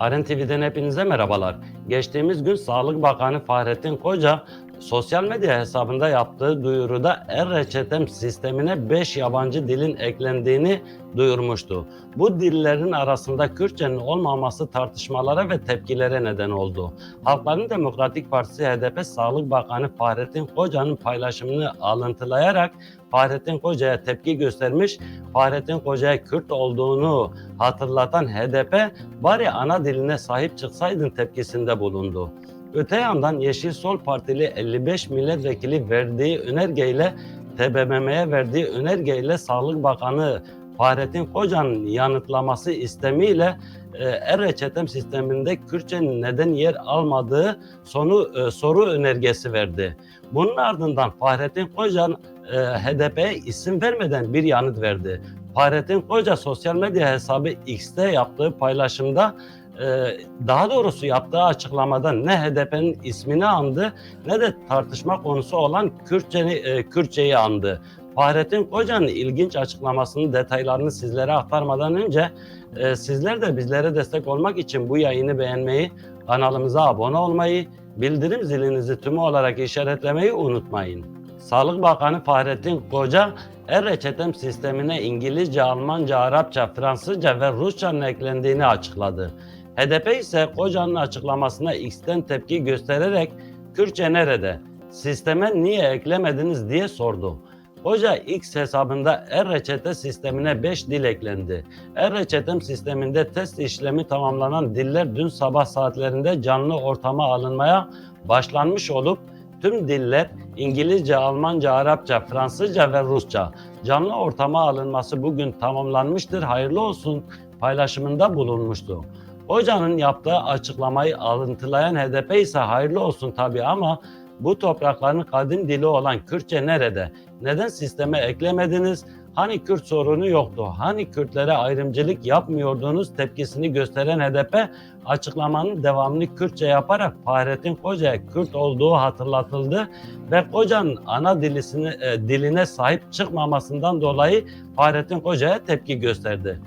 Aren TV'den hepinize merhabalar. Geçtiğimiz gün Sağlık Bakanı Fahrettin Koca sosyal medya hesabında yaptığı duyuruda e-reçetem sistemine 5 yabancı dilin eklendiğini duyurmuştu. Bu dillerin arasında Kürtçenin olmaması tartışmalara ve tepkilere neden oldu. Halkların Demokratik Partisi HDP Sağlık Bakanı Fahrettin Koca'nın paylaşımını alıntılayarak Fahrettin Koca'ya tepki göstermiş, Fahrettin Koca'ya Kürt olduğunu hatırlatan HDP bari ana diline sahip çıksaydın tepkisinde bulundu. Öte yandan Yeşil Sol Partili 55 milletvekili verdiği önergeyle TBMM'ye verdiği önergeyle Sağlık Bakanı Fahrettin Koca'nın yanıtlaması istemiyle e-reçetem sisteminde Kürtçenin neden yer almadığı sonu e, soru önergesi verdi. Bunun ardından Fahrettin Koca e, HDP'ye isim vermeden bir yanıt verdi. Fahrettin Koca sosyal medya hesabı X'te yaptığı paylaşımda e, daha doğrusu yaptığı açıklamada ne HDP'nin ismini andı ne de tartışma konusu olan Kürtçe'ni, e, Kürtçeyi andı. Fahrettin Koca'nın ilginç açıklamasının detaylarını sizlere aktarmadan önce e, sizler de bizlere destek olmak için bu yayını beğenmeyi, kanalımıza abone olmayı, bildirim zilinizi tümü olarak işaretlemeyi unutmayın. Sağlık Bakanı Fahrettin Koca, e-reçetem sistemine İngilizce, Almanca, Arapça, Fransızca ve Rusça'nın eklendiğini açıkladı. HDP ise Koca'nın açıklamasına X'ten tepki göstererek Kürtçe nerede, sisteme niye eklemediniz diye sordu. Hoca X hesabında e-reçete sistemine 5 dil eklendi. E-reçetem sisteminde test işlemi tamamlanan diller dün sabah saatlerinde canlı ortama alınmaya başlanmış olup tüm diller İngilizce, Almanca, Arapça, Fransızca ve Rusça canlı ortama alınması bugün tamamlanmıştır. Hayırlı olsun paylaşımında bulunmuştu. Hocanın yaptığı açıklamayı alıntılayan HDP ise hayırlı olsun tabii ama bu toprakların kadim dili olan Kürtçe nerede? Neden sisteme eklemediniz? Hani Kürt sorunu yoktu? Hani Kürtlere ayrımcılık yapmıyordunuz tepkisini gösteren HDP açıklamanın devamını Kürtçe yaparak Fahrettin Koca'ya Kürt olduğu hatırlatıldı ve Koca'nın ana dilisini, e, diline sahip çıkmamasından dolayı Fahrettin Koca'ya tepki gösterdi.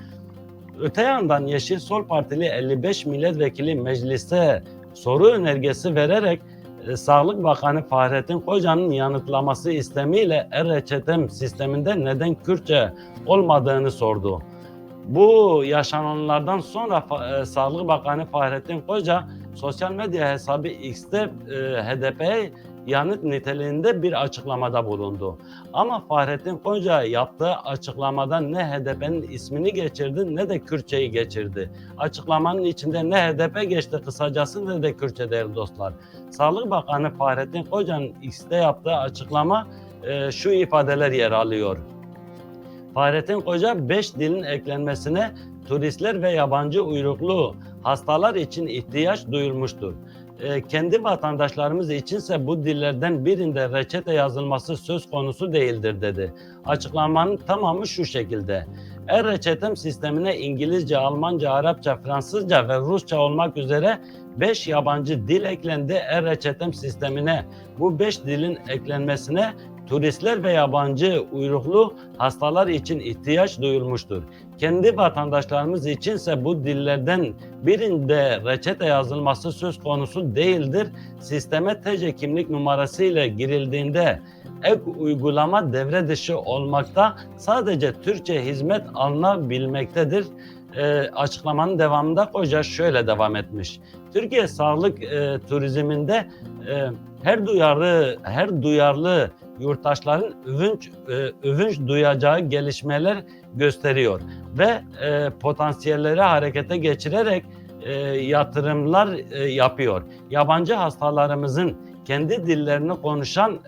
Öte yandan Yeşil Sol Partili 55 milletvekili mecliste soru önergesi vererek e, Sağlık Bakanı Fahrettin Koca'nın yanıtlaması istemiyle e-reçetem sisteminde neden Kürtçe olmadığını sordu. Bu yaşananlardan sonra e, Sağlık Bakanı Fahrettin Koca sosyal medya hesabı X'te e, HDP'ye yanıt niteliğinde bir açıklamada bulundu. Ama Fahrettin Koca yaptığı açıklamada ne HDP'nin ismini geçirdi ne de Kürtçeyi geçirdi. Açıklamanın içinde ne HDP geçti kısacası ne de Kürtçe değerli dostlar. Sağlık Bakanı Fahrettin Koca'nın X'te yaptığı açıklama e, şu ifadeler yer alıyor. Fahrettin Koca 5 dilin eklenmesine turistler ve yabancı uyruklu hastalar için ihtiyaç duyulmuştur. E, kendi vatandaşlarımız içinse bu dillerden birinde reçete yazılması söz konusu değildir dedi. Açıklamanın tamamı şu şekilde. E-reçetem sistemine İngilizce, Almanca, Arapça, Fransızca ve Rusça olmak üzere 5 yabancı dil eklendi e-reçetem sistemine. Bu 5 dilin eklenmesine turistler ve yabancı uyruklu hastalar için ihtiyaç duyulmuştur. Kendi vatandaşlarımız içinse bu dillerden birinde reçete yazılması söz konusu değildir. Sisteme TC kimlik numarası ile girildiğinde ek uygulama devre dışı olmakta sadece Türkçe hizmet alınabilmektedir. E, açıklamanın devamında Koca şöyle devam etmiş. Türkiye sağlık e, turizminde e, her duyarlı her duyarlı yurttaşların övünç e, övünç duyacağı gelişmeler gösteriyor ve e, potansiyelleri harekete geçirerek e, yatırımlar yapıyor. Yabancı hastalarımızın kendi dillerini konuşan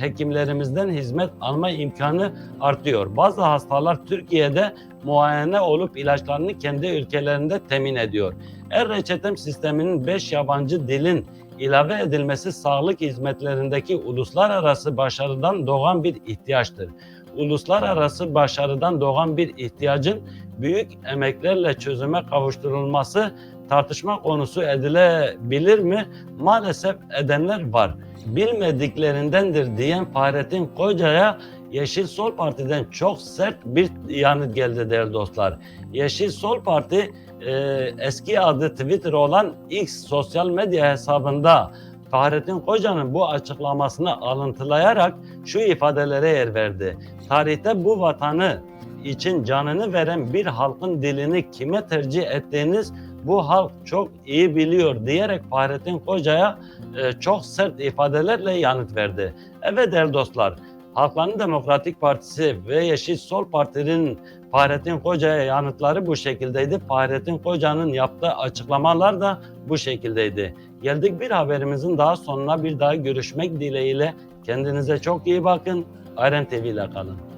hekimlerimizden hizmet alma imkanı artıyor. Bazı hastalar Türkiye'de muayene olup ilaçlarını kendi ülkelerinde temin ediyor. E-reçetem sisteminin 5 yabancı dilin ilave edilmesi sağlık hizmetlerindeki uluslararası başarıdan doğan bir ihtiyaçtır. Uluslararası başarıdan doğan bir ihtiyacın büyük emeklerle çözüme kavuşturulması tartışma konusu edilebilir mi? Maalesef edenler var. Bilmediklerindendir diyen Fahrettin Koca'ya Yeşil Sol Parti'den çok sert bir yanıt geldi değerli dostlar. Yeşil Sol Parti e, eski adı Twitter olan X sosyal medya hesabında Fahrettin Koca'nın bu açıklamasını alıntılayarak şu ifadelere yer verdi. Tarihte bu vatanı için canını veren bir halkın dilini kime tercih ettiğiniz bu halk çok iyi biliyor diyerek Fahrettin Koca'ya e, çok sert ifadelerle yanıt verdi. Evet değerli dostlar, Halkların Demokratik Partisi ve Yeşil Sol Parti'nin Fahrettin Koca'ya yanıtları bu şekildeydi. Fahrettin Koca'nın yaptığı açıklamalar da bu şekildeydi. Geldik bir haberimizin daha sonuna bir daha görüşmek dileğiyle. Kendinize çok iyi bakın. Ayren TV ile kalın.